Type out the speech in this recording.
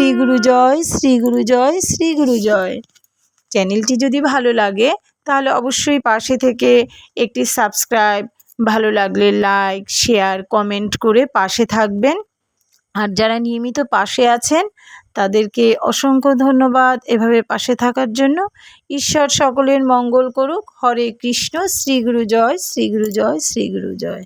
শ্রী গুরু জয়, শ্রী গুরু জয়, শ্রী গুরু জয়। চ্যানেলটি যদি ভালো লাগে, তাহলে অবশ্যই পাশে থেকে একটি সাবস্ক্রাইব ভালো লাগলে লাইক শেয়ার কমেন্ট করে পাশে থাকবেন। আর যারা নিয়মিত পাশে আছেন, তাদেরকে অসংখ্য ধন্যবাদ এভাবে পাশে থাকার জন্য। ঈশ্বর সকলের মঙ্গল করুক। হরে কৃষ্ণ শ্রীগুরু জয় শ্রীগুরু জয় শ্রীগুরু জয়।